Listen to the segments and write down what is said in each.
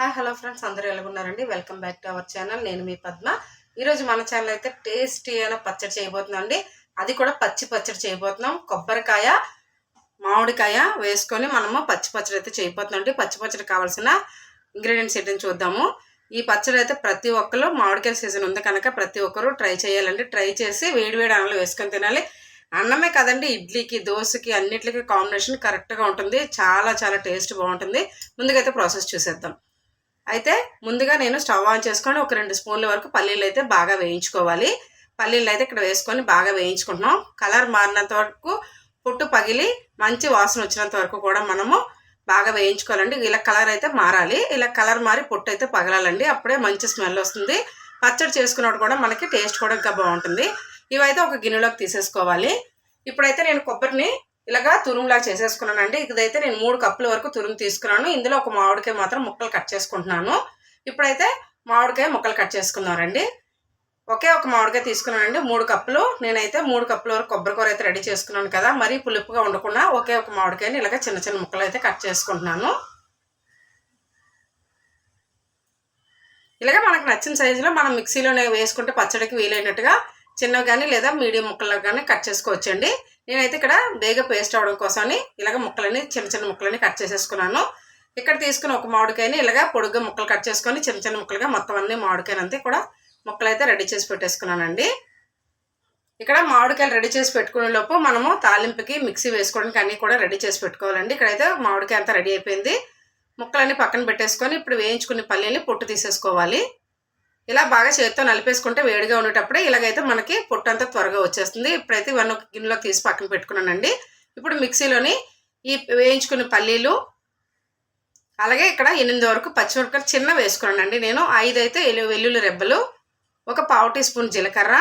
Hi hello friends అందరూ ఎలాగున్నారండి? Welcome back to our channel నేను మీ పద్మ. ఈరోజు మన ఛానల్ అయితే టేస్టీ అయిన పచ్చడి చేయబోతున్నాం అండి అది కూడా పచ్చి పచ్చడి చేయబోతున్నాం. కొబ్బరికాయ మామిడికాయ వేసుకొని మనము పచ్చి పచ్చడి అయితే చేయబోతున్నాం అండి పచ్చి పచ్చడి కావాల్సిన ఇంగ్రీడియంట్స్ ఏంటని చూద్దాము. ఈ పచ్చడి అయితే ప్రతి ఒక్కరు మామిడికాయ సీజన్ ఉంది కనుక ప్రతి ఒక్కరు ట్రై చేయాలండి. ట్రై చేసి వేడివేడి వేడి అన్నంలో వేసుకొని తినాలి. అన్నమే కదండి ఇడ్లీకి దోశకి అన్నిటికీ కాంబినేషన్ కరెక్ట్గా ఉంటుంది. చాలా చాలా టేస్ట్ బాగుంటుంది. ముందుకైతే ప్రాసెస్ చూసేద్దాం. అయితే ముందుగా నేను స్టవ్ ఆన్ చేసుకొని ఒక రెండు స్పూన్ల వరకు పల్లీలు అయితే బాగా వేయించుకోవాలి. పల్లీలు అయితే ఇక్కడ వేసుకొని బాగా వేయించుకుంటున్నాం. కలర్ మారినంత వరకు పొట్టు పగిలి మంచి వాసన వచ్చినంత వరకు కూడా మనము బాగా వేయించుకోవాలండి. ఇలా కలర్ అయితే మారాలి. ఇలా కలర్ మారి పొట్టు అయితే పగలాలండి. అప్పుడే మంచి స్మెల్ వస్తుంది. పచ్చడి చేసుకున్నప్పుడు కూడా మనకి టేస్ట్ కూడా ఇంకా బాగుంటుంది. ఇవైతే ఒక గిన్నెలోకి తీసేసుకోవాలి. ఇప్పుడైతే నేను కొబ్బరిని ఇలాగా తురుములా చేసేసుకున్నానండి. ఇదైతే నేను మూడు కప్పుల వరకు తురుము తీసుకున్నాను. ఇందులో ఒక మామిడికాయ మాత్రం ముక్కలు కట్ చేసుకుంటున్నాను. ఇప్పుడైతే మామిడికాయ ముక్కలు కట్ చేసుకున్నారండి ఒకే ఒక మామిడికాయ తీసుకున్నానండి. మూడు కప్పులు. నేనైతే మూడు కప్పుల వరకు కొబ్బరికూర అయితే రెడీ చేసుకున్నాను కదా. మరీ పులుపుగా ఉండకుండా ఒకే ఒక మామిడికాయని ఇలాగ చిన్న చిన్న ముక్కలు అయితే కట్ చేసుకుంటున్నాను. ఇలాగ మనకు నచ్చిన సైజులో మనం మిక్సీలోనే వేసుకుంటే పచ్చడికి వీలైనట్టుగా చిన్నవి కానీ లేదా మీడియం ముక్కలకు కానీ కట్ చేసుకోవచ్చండి. నేనైతే ఇక్కడ బేగ పేస్ట్ అవడం కోసమని ఇలాగ ముక్కలని చిన్న చిన్న ముక్కలని కట్ చేసేసుకున్నాను. ఇక్కడ తీసుకుని ఒక మామిడికాయని ఇలాగ పొడుగ్గా ముక్కలు కట్ చేసుకొని చిన్న చిన్న ముక్కలుగా మొత్తం అన్ని మామిడికాయలు అంతే కూడా ముక్కలు అయితే రెడీ చేసి పెట్టేసుకున్నానండి. ఇక్కడ మామిడికాయలు రెడీ చేసి పెట్టుకునే లోపు మనము తాలింపుకి మిక్సీ వేసుకోవడానికి అన్నీ కూడా రెడీ చేసి పెట్టుకోవాలండి. ఇక్కడైతే మామిడికాయ అంతా రెడీ అయిపోయింది. ముక్కలన్నీ పక్కన పెట్టేసుకొని ఇప్పుడు వేయించుకునే పల్లీని పొట్టు తీసేసుకోవాలి. ఇలా బాగా చేతితో నలిపేసుకుంటే వేడిగా ఉండేటప్పుడే ఇలాగైతే మనకి పొట్టు అంతా త్వరగా వచ్చేస్తుంది. ఇప్పుడైతే వన్ ఒక గిన్నెలోకి తీసి పక్కన పెట్టుకున్నానండి. ఇప్పుడు మిక్సీలోని ఈ వేయించుకునే పల్లీలు అలాగే ఇక్కడ ఎనిమిది వరకు పచ్చిమిరపకాయలు చిన్న వేసుకున్నానండి. నేను ఐదు అయితే వెల్లుల్లి రెబ్బలు ఒక పావు టీ స్పూన్ జీలకర్ర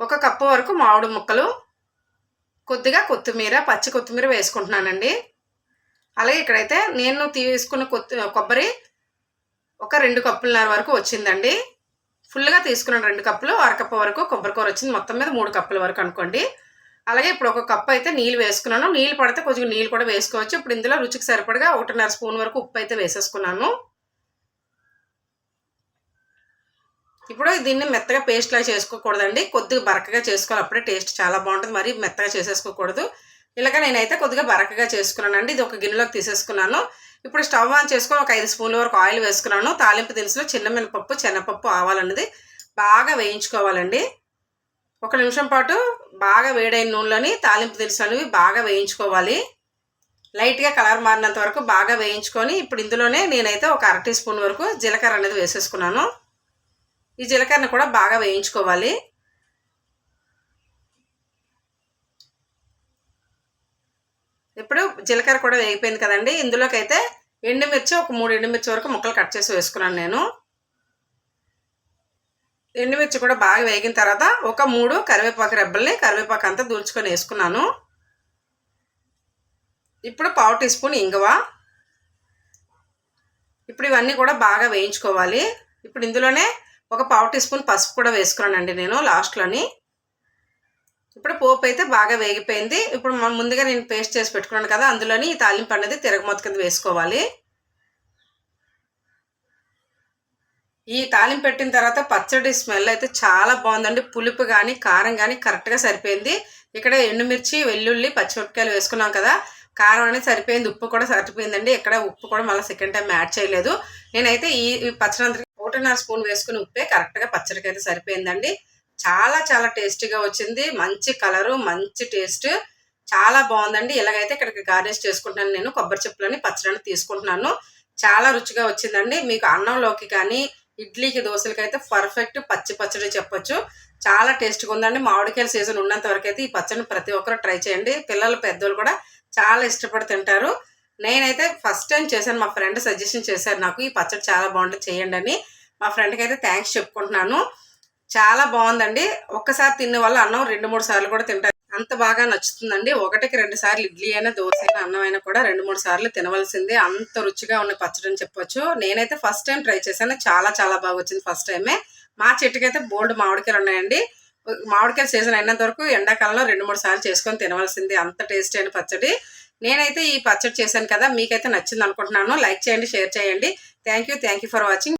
ఒక కప్పు వరకు మామిడి ముక్కలు కొద్దిగా కొత్తిమీర పచ్చి కొత్తిమీర వేసుకుంటున్నానండి. అలాగే ఇక్కడైతే నేను తీసుకున్న కొత్తి కొబ్బరి ఒక రెండు కప్పులన్నర వరకు వచ్చిందండి. ఫుల్గా తీసుకున్నాను రెండు కప్పులు. అరకప్పు వరకు కొబ్బరికూర వచ్చింది. మొత్తం మీద మూడు కప్పుల వరకు అనుకోండి. అలాగే ఇప్పుడు ఒక కప్పు అయితే నీళ్ళు వేసుకున్నాను. నీళ్ళు పడితే కొంచెం నీళ్ళు కూడా వేసుకోవచ్చు. ఇప్పుడు ఇందులో రుచికి సరిపడగా ఒకటిన్నర స్పూన్ వరకు ఉప్పు అయితే వేసేసుకున్నాను. ఇప్పుడు దీన్ని మెత్తగా పేస్ట్లా చేసుకోకూడదండి. కొద్దిగా బరకగా చేసుకోవాలి. అప్పుడే టేస్ట్ చాలా బాగుంటుంది. మరి మెత్తగా చేసేసుకోకూడదు. ఇలాగ నేనైతే కొద్దిగా బరకగా చేసుకున్నానండి. ఇది ఒక గిన్నెలోకి తీసేసుకున్నాను. ఇప్పుడు స్టవ్ ఆన్ చేసుకొని ఒక ఐదు స్పూన్ల వరకు ఆయిల్ వేసుకున్నాను. తాలింపు దినుసులో చిన్న మినపప్పు శనగపప్పు ఆవాలన్నది బాగా వేయించుకోవాలండి. ఒక నిమిషం పాటు బాగా వేడైన నూనెలోని తాలింపు దినుసులు అనేవి బాగా వేయించుకోవాలి. లైట్గా కలర్ మారినంత వరకు బాగా వేయించుకొని ఇప్పుడు ఇందులోనే నేనైతే ఒక అర టీ స్పూన్ వరకు జీలకర్ర అనేది వేసేసుకున్నాను. ఈ జీలకర్రను కూడా బాగా వేయించుకోవాలి. ఇప్పుడు జీలకర్ర కూడా వేగిపోయింది కదండి. ఇందులోకైతే ఎండుమిర్చి ఒక మూడు ఎండుమిర్చి వరకు ముక్కలు కట్ చేసి వేసుకున్నాను నేను. ఎండుమిర్చి కూడా బాగా వేగిన తర్వాత ఒక మూడు కరివేపాకు రెబ్బల్ని కరివేపాకు అంతా దూల్చుకొని వేసుకున్నాను. ఇప్పుడు పావు టీ స్పూన్ ఇంగువ. ఇప్పుడు ఇవన్నీ కూడా బాగా వేయించుకోవాలి. ఇప్పుడు ఇందులోనే ఒక పావు టీ స్పూన్ పసుపు కూడా వేసుకున్నానండి నేను లాస్ట్లోని. ఇప్పుడు పోపు అయితే బాగా వేగిపోయింది. ఇప్పుడు మనం ముందుగా నేను పేస్ట్ చేసి పెట్టుకున్నాను కదా అందులోని ఈ తాలింపు అనేది తిరగమూత కింద వేసుకోవాలి. ఈ తాలింపు పెట్టిన తర్వాత పచ్చడి స్మెల్ అయితే చాలా బాగుందండి. పులుపు కానీ కారం కానీ కరెక్ట్గా సరిపోయింది. ఇక్కడ ఎండుమిర్చి వెల్లుల్లి పచ్చిమిరపకాయలు వేసుకున్నాం కదా కారం అనేది సరిపోయింది. ఉప్పు కూడా సరిపోయిందండి. ఇక్కడ ఉప్పు కూడా మళ్ళీ సెకండ్ టైం యాడ్ చేయలేదు. నేనైతే ఈ పచ్చడి అంతకి ఒకటిన్నర స్పూన్ వేసుకుని ఉప్పే కరెక్ట్గా పచ్చడికి అయితే సరిపోయిందండి. చాలా చాలా టేస్టీగా వచ్చింది. మంచి కలరు మంచి టేస్ట్. చాలా బాగుందండి. ఇలాగైతే ఇక్కడికి గార్నిష్ చేసుకుంటాను నేను. కొబ్బరి చెప్పులని పచ్చడిని తీసుకుంటున్నాను. చాలా రుచిగా వచ్చిందండి. మీకు అన్నంలోకి కానీ ఇడ్లీకి దోశలకి అయితే పర్ఫెక్ట్ పచ్చి పచ్చడి చెప్పొచ్చు. చాలా టేస్ట్గా ఉందండి. మామిడికాయల సీజన్ ఉన్నంత వరకు అయితే ఈ పచ్చడిని ప్రతి ఒక్కరు ట్రై చేయండి. పిల్లలు పెద్దోళ్ళు కూడా చాలా ఇష్టపడి తింటారు. నేనైతే ఫస్ట్ టైం చేశాను. మా ఫ్రెండ్ సజెషన్ చేశారు నాకు. ఈ పచ్చడి చాలా బాగుంటుంది. చేయండి అని. మా ఫ్రెండ్కి అయితే థ్యాంక్స్ చెప్పుకుంటున్నాను. చాలా బాగుందండి. ఒక్కసారి తిన్న వల్ల అన్నం రెండు మూడు సార్లు కూడా తింటారు. అంత బాగా నచ్చుతుందండి. ఒకటికి రెండు సార్లు ఇడ్లీ అయినా దోశ అయినా అన్నం అయినా కూడా రెండు మూడు సార్లు తినవలసిందే. అంత రుచిగా ఉన్న పచ్చడి అని చెప్పొచ్చు. నేనైతే ఫస్ట్ టైం ట్రై చేశాను. చాలా చాలా బాగా వచ్చింది ఫస్ట్ టైమే. మా చెట్టుకైతే బోల్డ్ మామిడికాయలు ఉన్నాయండి. మామిడికాయ సీజన్ అయినంత వరకు ఎండాకాలంలో రెండు మూడు సార్లు చేసుకొని తినవలసింది. అంత టేస్ట్ అయిన పచ్చడి. నేనైతే ఈ పచ్చడి చేశాను కదా మీకైతే నచ్చింది అనుకుంటున్నాను. లైక్ చేయండి షేర్ చేయండి. Thank you. Thank you for watching.